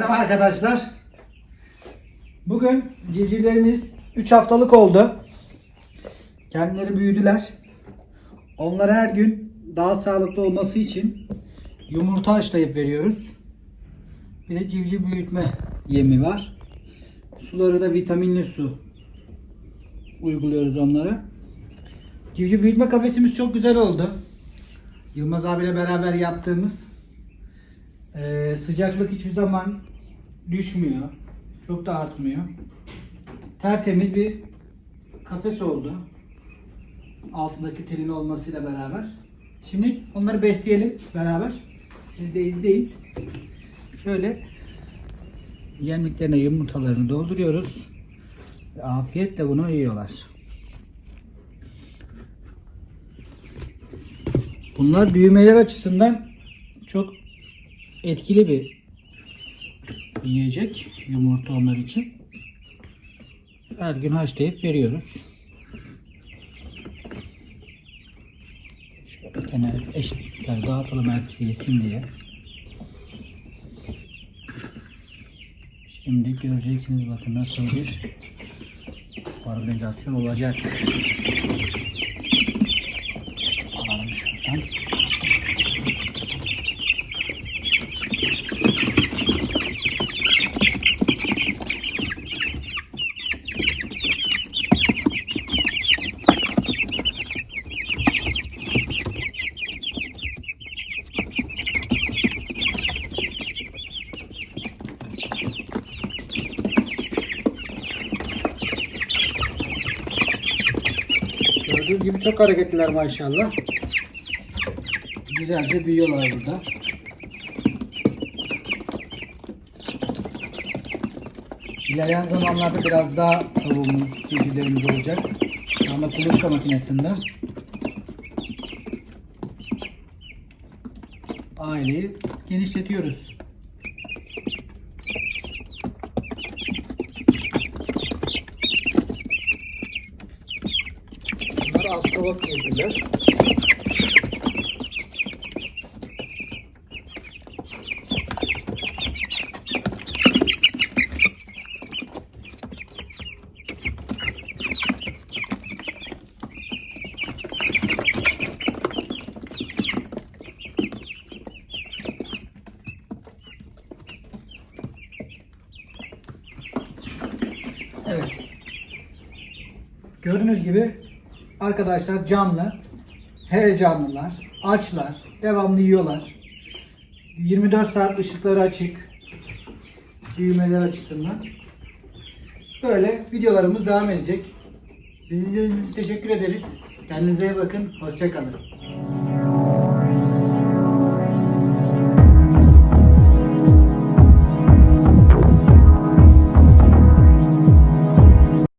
Merhaba arkadaşlar. Bugün civcivlerimiz 3 haftalık oldu. Kendileri büyüdüler. Onlara her gün daha sağlıklı olması için yumurta haşlayıp veriyoruz. Bir de civciv büyütme yemi var. Suları da vitaminli su uyguluyoruz onlara. Civciv büyütme kafesimiz çok güzel oldu. Yılmaz abiyle beraber yaptığımız ee, sıcaklık hiçbir zaman düşmüyor. Çok da artmıyor. Tertemiz bir kafes oldu. Altındaki telin olmasıyla beraber. Şimdi onları besleyelim beraber. Siz de izleyin. Şöyle yemliklerine yumurtalarını dolduruyoruz. Afiyetle bunu yiyorlar. Bunlar büyümeler açısından çok etkili bir yiyecek yumurta onlar için. Her gün haşlayıp veriyoruz. Şöyle gene eşitlikler dağıtalım hepsi yesin diye. Şimdi göreceksiniz bakın nasıl bir organizasyon olacak. Alalım şuradan. Gördüğünüz gibi çok hareketliler maşallah. Güzelce büyüyorlar burada. İlerleyen zamanlarda biraz daha tavuğumuz, civcivlerimiz olacak. Şu anda kuluçka makinesinde. Aileyi genişletiyoruz. Civcivler. Evet. Gördüğünüz gibi arkadaşlar canlı, heyecanlılar, açlar, devamlı yiyorlar. 24 saat ışıkları açık. Büyümeler açısından. Böyle videolarımız devam edecek. Bizi izlediğiniz için teşekkür ederiz. Kendinize iyi bakın. Hoşçakalın.